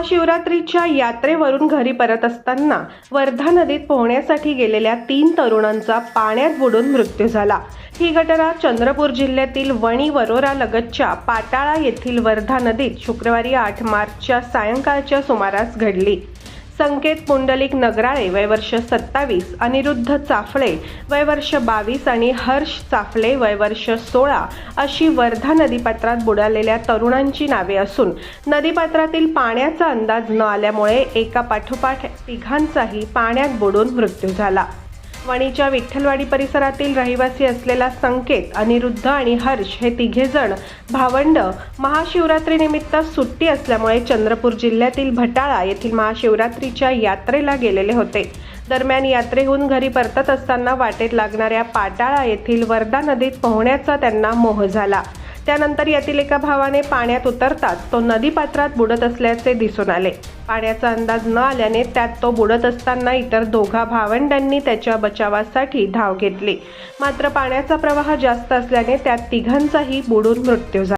महाशिवरात्रीच्या यात्रेवरून घरी परत असताना वर्धा नदीत पोहण्यासाठी गेलेल्या तीन तरुणांचा पाण्यात बुडून मृत्यू झाला. ही घटना चंद्रपूर जिल्ह्यातील वणी वरोरा लगतच्या पाटाळा येथील वर्धा नदीत शुक्रवारी आठ मार्चच्या सायंकाळच्या सुमारास घडली. संकेत पुंडलिक नगराळे वय वर्ष सत्तावीस अनिरुद्ध चाफळे वय वर्ष बावीस आणि हर्ष चाफळे वय वर्ष सोळा अशी वर्धा नदीपात्रात बुडालेल्या तरुणांची नावे असून नदीपात्रातील पाण्याचा अंदाज न आल्यामुळे एका पाठोपाठ तिघांचाही पाण्यात बुडून मृत्यू झाला. वणीच्या विठ्ठलवाडी परिसरातील रहिवासी असलेला संकेत अनिरुद्ध आणि हर्ष हे तिघेजण भावंड महाशिवरात्रीनिमित्त सुट्टी असल्यामुळे चंद्रपूर जिल्ह्यातील भटाळा येथील महाशिवरात्रीच्या यात्रेला गेलेले होते. दरम्यान यात्रेहून घरी परतत असताना वाटेत लागणाऱ्या पाटाळा येथील वर्धा नदीत पोहण्याचा त्यांना मोह झाला. त्यानंतर यातील एका भावाने पाण्यात उतरताच तो नदीपात्रात बुडत असल्याचे दिसून आले. पाण्याचा अंदाज न आल्याने त्यात तो बुडत असताना इतर दोघा भावंडांनी त्याच्या बचावासाठी धाव घेतली. मात्र पाण्याचा प्रवाह जास्त असल्याने त्यात तिघांचाही बुडून मृत्यू झाला.